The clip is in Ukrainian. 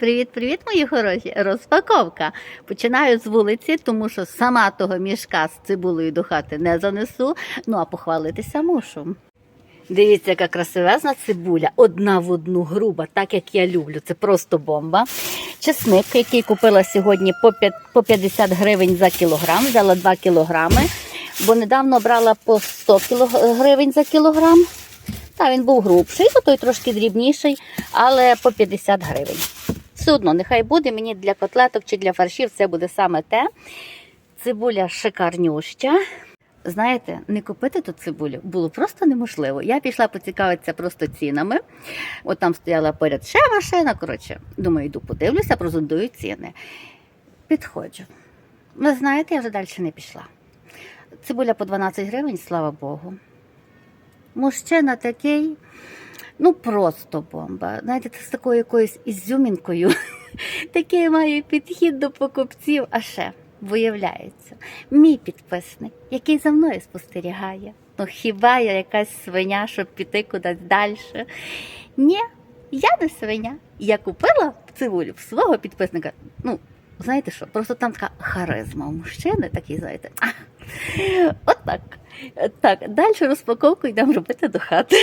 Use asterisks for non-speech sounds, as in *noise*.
Привіт-привіт, мої хороші! Розпаковка. Починаю з вулиці, тому що сама того мішка з цибулею до хати не занесу. Ну а похвалитися мушу. Дивіться, яка красивезна цибуля, одна в одну груба, так як я люблю. Це просто бомба. Чесник, який купила сьогодні по 50 гривень за кілограм, взяла 2 кілограми, бо недавно брала по 100 гривень за кілограм. Та він був грубший, то той трошки дрібніший, але по 50 гривень. Все одно, нехай буде мені для котлеток чи для фаршів, це буде саме те. Цибуля шикарнюща. Знаєте, не купити тут цибулю було просто неможливо. Я пішла поцікавитися просто цінами. От там стояла поряд ще машина. Коротше, думаю, йду подивлюся, прозондую ціни. Підходжу. Ви знаєте, я вже далі не пішла. Цибуля по 12 гривень, слава Богу. Мужчина такий, ну просто бомба. Знаєте, з такою якоюсь ізюмінкою. *laughs* Такий має підхід до покупців. А ще виявляється, мій підписник, який за мною спостерігає. Ну хіба я якась свиня, щоб піти кудись далі? Ні, я не свиня. Я купила цивулю в свого підписника. Ну, знаєте що, просто там така харизма у мужчини, такий, знаєте. Так, далі розпаковку йдемо робити до хати.